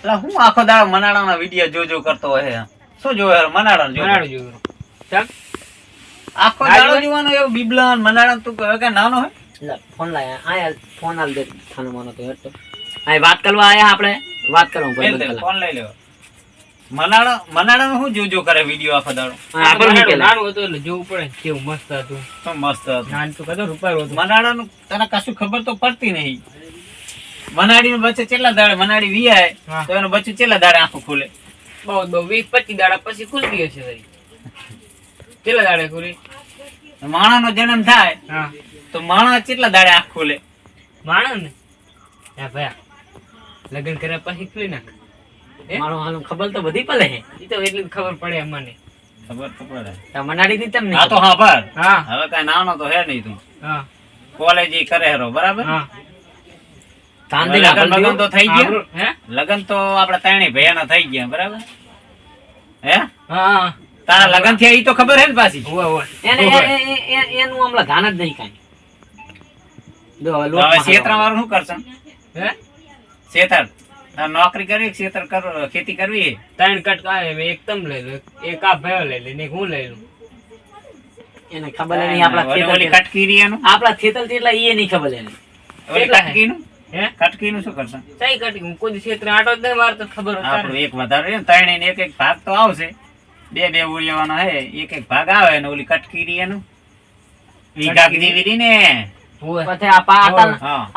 એટલે હું આખો દાડો મનાડાના વીડિયો જોજો કરતો હોય શું જોવે મનાડા જો મનાડું જોયું ચાલ. આખો દાડો જોવાનો એવો બીબલાન મનાડા તું કહે કે નાનો હોય? લે, ફોન લાય. આયા ફોન આલ દે ખાનો માનો તો હેટ આ વાત કરવા આયા આપણે? વાત કરવા ફોન લઈ લેવો મનાડા મનાડા શું જોજો કરે વીડિયો આખો દાડો? આપણે કે નાનું હતું એટલે જોવું પડે કેવું મસ્ત હતું. તો મસ્ત હતું? નાન તો કદો રૂપાયું મનાડા મનાડાનું તને કશું ખબર તો પડતી નહીં. મનાડી નું બચ્ચે કેટલા દાડે મનાડી વિયાય હા. તો એનું બચ્ચું કેટલા દાડે આંખો ખુલે? બહુ બહુ. વીસ પચીસ દાડા પછી ખુલતી હશે. કેટલા દાડે ખુલી? માણા નો જન્મ થાય તો માણા કેટલા દાડે આંખ ખુલે? માણસ ને ભાઈ લગ્ન કર્યા પછી ખુલી નાખ? મારો હાલો ખબર તો બધી પડે હે. એ તો એટલી ખબર પડે અમને. ખબર તો પડે. મનાડી ની તમને આ તો હા પર હા. હવે કઈ નાનો તો હે નહીં તું. હા. કોલેજ કરે હેરો બરાબર? હા. શાંતિ લગન તો થઈ ગયા. હે? લગન તો આપડા ત્રણેય ભૈયાના થઈ ગયા બરાબર? હે? હા. હા તારા લગન થયા ઈ તો ખબર હે ને પાછી? હોવે હોવે. એને એ- એ- એ- એનું હમણાં ધાન જ નહીં કાંઈ. હવે શેતરા વાળું શું કરશે? હે? શેતર. નોકરી કરવી ક્ષેત્ર કરો ખેતી કરવી ત્રણ કટકા આવે એક તમ લઈ લો એક આ ભયો લઈ લે ને હું લઈ લઉં. એને ખબર નહીં ઓલી- ઓલી ખેતર કટકી રહી એનું. આપણા ખેતર કેટલા ઈ નહીં ખબર એને. ઓલી કટકીનું હે? કટકીનું શું કરશે? સહી કટી હું કોઈ ક્ષેત્ર આટો જ નહીં મારતો ખબર હોય એક વધારે ને ત્રણેય એક એક ભાગ તો આવશે. બે બે હે એક એક ભાગ આવે ને ઓલી કટકી રહી એનું. વીઘા જેવી રહી ને. પછી આ પા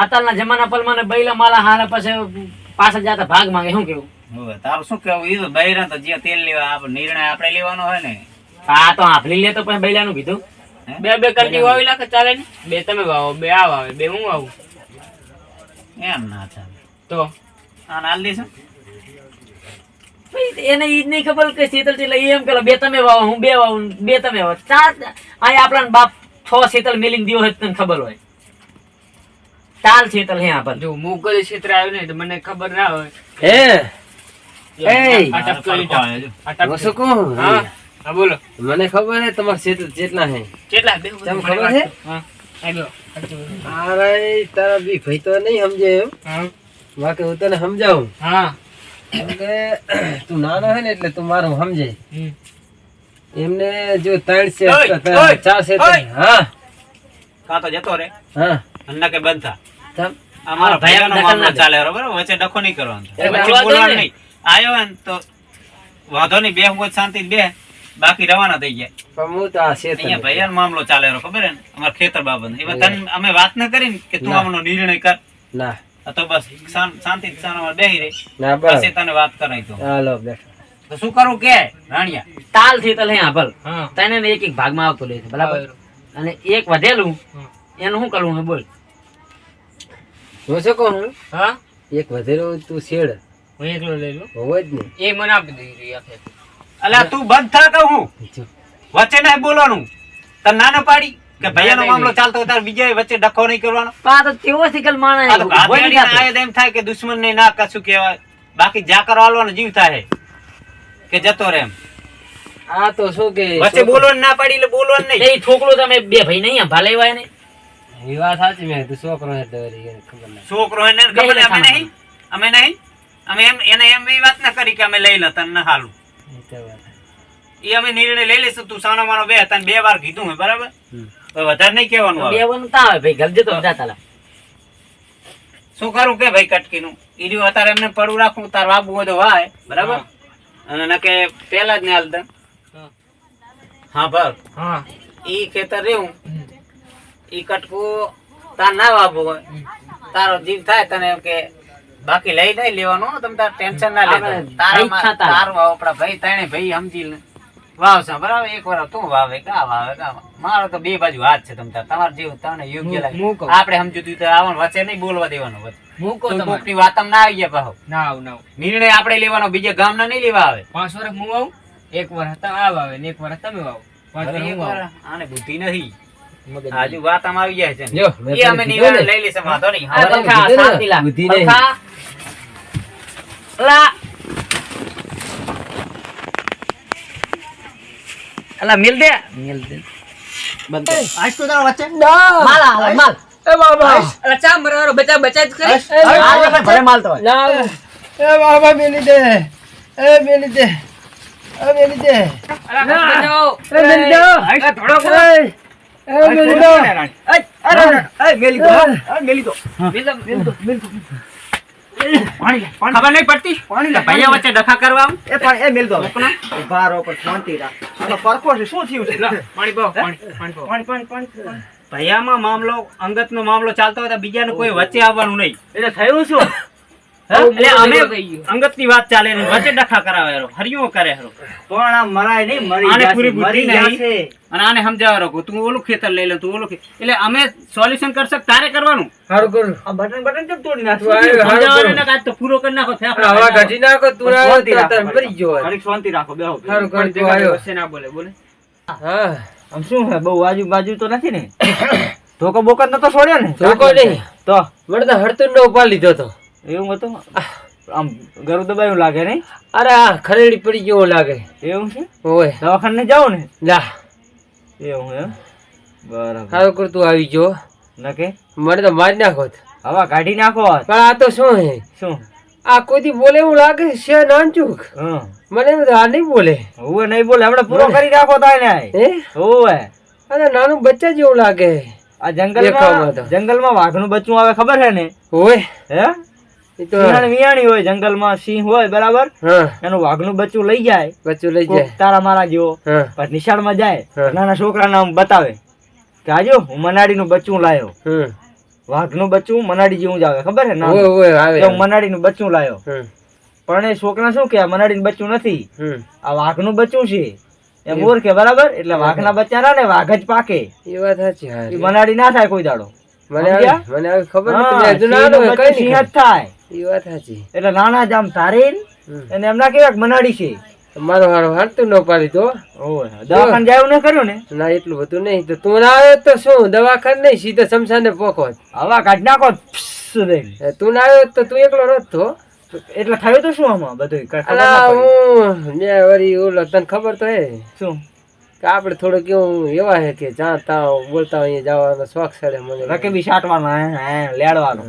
અતલના જમાના પ્રમાણે બૈલા માલા હારે પછી પાછા જાતા ભાગ માંગે શું કેવું? હવે તારું શું કેવું? ઈ તો બૈરા તો જે તેલ લેવા આપણે નિર્ણય આપણે લેવાનો હોય ને. આ તો આફલી લે તો પછી બૈલાનું કીધું. બે બે કરતી વાવી નાખે ચાલે ને? બે તમે વાવો બે આ વાવે બે હું વાવું? એમ ના ચાલે. તો? આને હાલ દઈશું એને ઈ નહીં ખબર કે શીતળ છે એટલે એમ કે બે તમે વાવો હું બે વાવું બે તમે વાવો. ચાર અહીં આપણા બાપ છ શીતળ મેલીને દીવો હોય તને ખબર હોય. ચાલ શીતલ હે આપણ. જો ક્ષેત્ર આવ્યું નહીં તો મને ખબર ના હોય. હે? મને ખબર હે તમારા ક્ષેત્ર જેટલા હે. કેટલા? ખબર છે? અરે તારા બી ભાઈ તો નહીં સમજે એમ. બાકી હું તને સમજાવું. હા. તું નાનો હે ને એટલે તું મારું સમજે. એમને જો ત્રણ છે ઓય, ત્રણ- ઓય, ચાર છે હા. કાં જતો રે. હા. અન્ના કે બંધ. થા તમ અમારા હા, ભૈયાનો ભૈયાનો દખલ ના મામલો ચાલે બરોબર? વચ્ચે ડખો નહીં કરવાનો. એ વચ્ચે બોલવાનું નહીં. આયો ને તો વાંધો નહીં બે હું શાંતિ બે. બાકી રવાના થઈ ગયા. પણ હું તો આ ક્ષેત્ર અહીંયા ભૈયાનો મામલો ચાલે રહ્યો ખબર હે ને? અમારા ખેતર બાબત એમાં તને અમે વાત ન કરી કે તું. આમનો નિર્ણય કર. ના. તો બસ શાંતિ બેહી રહી. ના પછી તને વાત કરાઈ તો હાલો બેઠો. તો શું કરું કે રાણિયા? તાલથી હે હા ભલ. તને ને એક એક ભાગમાં આવતું લે બરાબર? અને એક વધેલું એનું શું કરવું બોલ. હું શું કહું હું? હા? એક વધેલું તું શેડ હું એકલો લઈ લઉં. હોવો જ ને એ મને આપી દઈ રહી આખે અલ્યા તું બંધ થા કહું હું? વચ્ચે ના બોલવાનું. તને ના ના પાડી કે ભૈયાનો મામલો ચાલતો હોય તારે બીજા વચ્ચે ડખો નહીં કરવાનો? આ તો કેવો સિકલ માણસ. આયે એમ થાય કે દુશ્મન ને ના કશું કહેવાય. બાકી જાકર વાળવાનો જીવ થાય કે જતો રેમ એમ. આ તો શું કે વચ્ચે બોલવાનું ના પાડી એટલે બોલવાનું નહીં. એ છોકરો તમે બે ભાઈ નહીં ભલે એવા ને એ વાત સાચી મેં તો છોકરો હે ખબર નહીં. છોકરો ને ખબર અમે. નહીં? અમે નહીં? અમે એમ એને એમ એ વાત ના કરી કે અમે લઈ લતા તને ના હાલું. એ તો વાત. એ અમે નિર્ણય લઈ લઈશું. તું સાનો માનો બે તને બે વાર કીધું હોય બરાબર? વધારે નહીં કહેવાનું બે વાનું તા આવે ભાઈ ગલજે તો બધા તાલા. શું કરું કે ભાઈ કટકીનું? રહ્યું અત્યારે એમને પડું રાખું તાર વાબુ હોય વાય બરાબર? અને ન કે પેલા જ ને હાલ હા. ભર હા. ઈ ખેતર રહ્યું. ઈ કટકું તાર ના વાબુ હોય. તારો જીવ થાય તને એમ કે બાકી લઈ નહીં લેવાનું તમે તાર ટેન્શન ના લેતા. તારા તારું વાવ આપડા ભાઈ ત્રણે ભાઈ સમજી લે. વાવશે બરાબર? એક વાર તું વાવે કા વાવે કા મારો તો બે બાજુ હાથ છે તમતા તમાર જેવું તને યોગ્ય લાગે. આપણે સમજુ તું તો આવવાનું વચ્ચે નહીં બોલવા દેવાનું વચ્ચે. મૂકો તમારે? કોકની ના આવી ગયા પાછો ના આવ ના નિર્ણય આપણે લેવાનો બીજા ગામના નહીં લેવા આવે. પાંચ વર્ષ હું આવું? એક વર્ષ તમે આ વાવે ને એક વર્ષ તમે વાવ. પાંચ વર્ષ હું આવું. આને બુદ્ધિ નથી. મગજ આજુ વાત આમ આવી જાય છે એ અમે નિર્ણય લઈ લેશે વાંધો નહીં. બુદ્ધિ નહીં. અલા. અલા, મિલ દે મિલ દે બંધ કર. આજ તો તારા વચ્ચે માલ હાલે, માલ અલા ચા મરવાનો બચા બચા જ હાલે પણ ભલે માલ તો એ બાબા મેલી દે એ મેલી દે એ મેલી દે એ મેલી દો એ મેલી દો ખબર નહીં પડતી? ભૈયા વચ્ચે ડખા કરવા? એ પણ એ મેલ દો ભારો પર શાંતિ રાખ. આનો પરખો છે શું થયું છે? પાણી પાઓ, પાણી, પાણી પાણી પાણી ભૈયામાં મામલો અંગતનો મામલો ચાલતો હોય બીજા બીજાને કોઈ વચ્ચે આવવાનું નહીં. એટલે થયું શું? એટલે અમે અંગતની વાત ચાલે ને વચ્ચે ડખા કરાવે હેરો હરિયો કરે હરો પણ આ મરાય નહીં મરી આને પૂરી બુદ્ધિ નહીં. અને આને સમજાવવા રાખો તું ઓલું ખેતર લઈ લે તું ઓલું એટલે અમે સોલ્યુશન કરશે તારે કરવાનું? સારું કરું. આ બટન બટન કેમ તોડી સમજાવવાનું ને કાંઈ તો પૂરો કરી નાખો હવા કાઢી નાખો તું શાંતિ રાખો, મરી ગયો હોત. શાંતિ રાખો બેહો સારું કરું તું આવ્યો વચ્ચે ના બોલે, બોલે. હા. આમ શું હે બહુ આજુબાજુ તો નથી ને? ધોકો બોકત નતો છોડ્યો ને? ધોકો નહીં. તો? વડતા હડતું નો ઉપાડ લીધો તો. એવું હતું આમ ગરું દબાયું લાગે નહીં? અરે આ ખરેડી પડી જેવો લાગે. એવું છે? ઓય. દવાખાને જાવ ને? જા એવું એમ? બરાબર. સારું કરતું આવી જો નકે? મને તો મારી નાખો હવા કાઢી નાખો પણ આ તો શું હે? શું? આ કોઈથી બોલે એવું લાગે? છે નાનચુક. મને આ નહીં બોલે. હું નહીં બોલે. આપણે પૂરો કરી નાખો તાય ને હે? હોવે અરે નાનું બચ્ચા જેવું લાગે. આ જંગલમાં. જંગલમાં વાઘનું બચ્ચું આવે ખબર છે ને? ઓય. હે? વિયાણી હોય જંગલમાં સિંહ હોય બરાબર? એનું વાઘનું બચ્ચું લઈ જાય. બચ્ચું લઈ જાય. તારા મારા જેવો. નિશાળમાં જાય. નાના છોકરાને આમ બતાવે. કે આજો હું મનાડીનું બચ્ચું લાયો. વાઘનું બચ્ચું મનાડી જેવું જ આવે. ખબર છે ના? મનાડીનું બચ્ચું લાયો. પણ એ છોકરા શું કે આ મનાડીનું બચ્ચું નથી. આ વાઘનું બચ્ચું છે. એ મોર કે બરાબર? એટલે વાઘના બચ્ચા ના ને વાઘ જ પાકે. એ વાત સાચી મનાડી ના થાય કોઈ દાડો. મને મને ખબર નથી સિંહ જ થાય. એ વાત સાચી. એટલે નાના જ આમ તારીને અને એમના કેવા મનાડી છે. મારો હારો હારતું ન પાડી તો. દવાખાને જાય ન કર્યું ને? ના એટલું બધું નહીં. તો તું ના આવ્યો તો શું? દવાખાને નહીં સીધો શમશાને પોખો હવા કાઢ નાખો તું ના આવ્યો તો તું એકલો રત તો. એટલે થયું તો શું આમાં બધું. હું મેં વરી ઓલો તને ખબર તો હે? શું? કે આપણે થોડું કેવું એવા હે કે જ્યાં ત્યાં બોલતા હોય જવાનો શોખ છે મને. રકે બી હે લેડવાનો.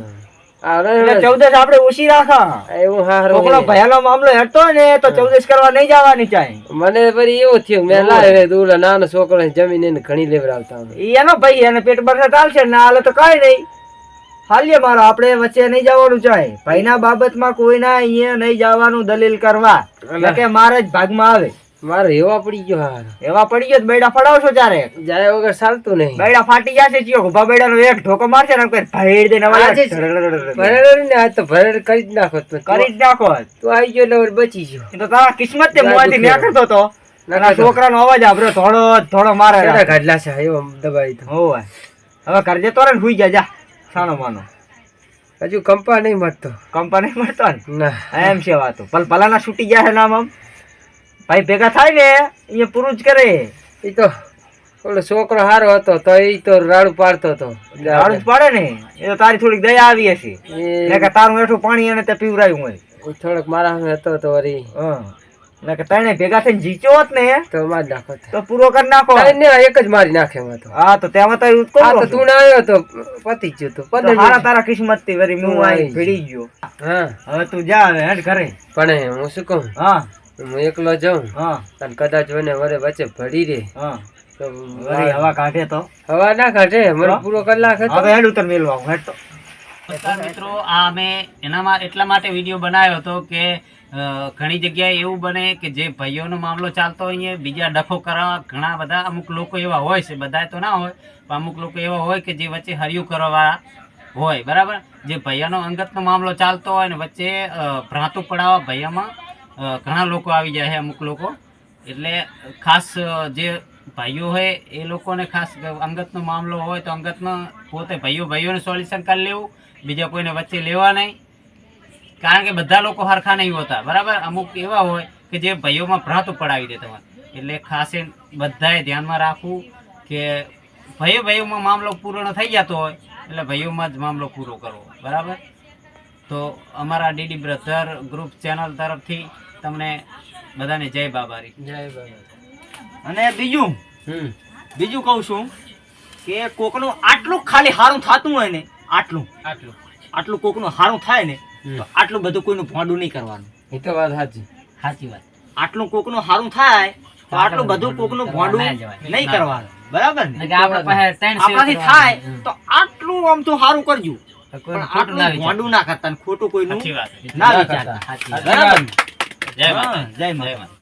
આ રે- એટલે ચૌદશ આપણે ઓછી રાખા. એવું હારું છોકરો ભયાનો મામલો હોય ને તો ચૌદશ કરવા નહીં જવાની ચાય મને વળી એવો થયું મેં લાવે દૂર નાનો છોકરો જમીન એને ઘણી લેવડાવતા એનો ભાઈ એને પેટ બરસે ચાલશે ના હાલે તો કાંઈ નહીં. હાલીએ મારો આપણે વચ્ચે નહીં જવાનું ચાય ભાઈના બાબતમાં કોઈના અહીંયા નહીં જવાનું દલીલ કરવા. કે મારા જ ભાગમાં આવે. મારે એવા પડી ગયો હાર. એવા પડી ગયો બેડા ફડાવશો ત્યારે જાય વગર ચાલતું નહીં. બેડા ફાટી જશે ચિયો. ઊભા બેડાનો એક ઢોકો મારશે ને કોઈ ભેડ દે ભરેલો ને આ તો ભરેલ કરી જ નાખો કરી જ નાખો તું આવી ગયો એટલે બચી ગયો. તો તારા કિસ્મત તે મોંથી દુખ્યો. કરતો તો. નાના છોકરાનો અવાજ આભરો થોડો થોડો મારે. ગાડલા છે એવો દબાઈ તો. હોય હવે કરજે તો ને હુઈ જા જા. સાનો માનો. હજુ કંપા નહીં મળતો કંપની મળતો ને? ના. એમ છે વાતો. પલ પલાના છૂટી છે નામ આમ? ભાઈ ભેગા થાય ને અહીંયા પૂરું જ કરે. એ તો ઓલો છોકરો હારો હતો તો એ તો રાડું પાડતો હતો. દારૂ પાડે ને એ તો તારી થોડીક દયા આવી હશે. એ કે તારું એઠું પાણી એને તે પીવરાયું હોય. થોડોક મારા સામે હતો તો વરી હં. કે તને ભેગા થઈને જીચો હોત ને તો મારી નાખો તો. પૂરો કરી નાખો. ને એક જ મારી નાખે એમાં તો હા તો તેમાં તો કરું તો તું ના આવ્યો તો પતી ગયો તું. મારા તારા કિસ્મતથી વરી હું આવી ભીડી ગયો. હા. હવે તું જા હવે હેડ ઘરે. પણ હું શું કહું? હા. હું એકલો જાઉં હા. અને કદાચ મને વરે વચ્ચે ભળી રે હા. તો વળી હવા કાઢે તો. હવા ના કાઢે મને પૂરો કલાક હતો. હવે હેડ ઉતર મેલવા હું હેડ તો. તો મિત્રો આ મેં એનામાં એટલા માટે વીડિયો બનાવ્યો હતો કે ઘણી જગ્યાએ એવું બને કે જે ભાઈઓનો મામલો ચાલતો હોય બીજા ડખો કરવા ઘણા બધા અમુક લોકો એવા હોય છે બધા તો ના હોય પણ અમુક લોકો એવા હોય કે જે વચ્ચે હરિયું કરવાવાળા હોય બરાબર? જે ભાઈઓનો અંગતનો મામલો ચાલતો હોય ને વચ્ચે ભ્રાંતું પડાવવા ભાઈઓમાં ઘણા લોકો આવી જાય છે અમુક લોકો. એટલે ખાસ જે ભાઈઓ હોય, એ લોકોને ખાસ અંગતનો મામલો હોય તો અંગતનો પોતે ભાઈઓ ભાઈઓને સોલ્યુશન કરી લેવું. બીજા કોઈને વચ્ચે લેવા નહીં. કારણ કે બધા લોકો હરખા નહીં હોતા. બરાબર? અમુક એવા હોય કે જે ભાઈઓમાં ભ્રાત પડાવી દેતા હોય એટલે ખાસ એ બધાએ ધ્યાનમાં રાખવું કે ભાઈઓ ભાઈઓમાં મામલો પૂર્ણ થઈ જતો હોય, એટલે ભાઈઓમાં જ મામલો પૂરો કરવો. બરાબર? તો અમારા ડીડી બ્રધર ગ્રુપ ચેનલ તરફથી તમને બધાને જય બાબારી. જય બાબા અને બીજું બીજું કહું છું કે કોકનું આટલું ખાલી હારું થતું હોય ને આટલું આટલું. આટલું કોકનું હારું થાય ને તો આટલું બધું કોઈનું ભોંડું નહીં કરવાનું. એ તો વાત સાચી. સાચી વાત. આટલું કોકનું સારું થાય તો આટલું બધું કોકનું ભોંડું નહીં કરવાનું. બરાબર ને? આપણાથી થાય તો આટલું આમ તો સારું કરજો. પણ આટલું ભોંડું ના કરતા ખોટું કોઈનું ના વિચારતા. બરાબર ને? જય હા, માતા જય જય માતા માતા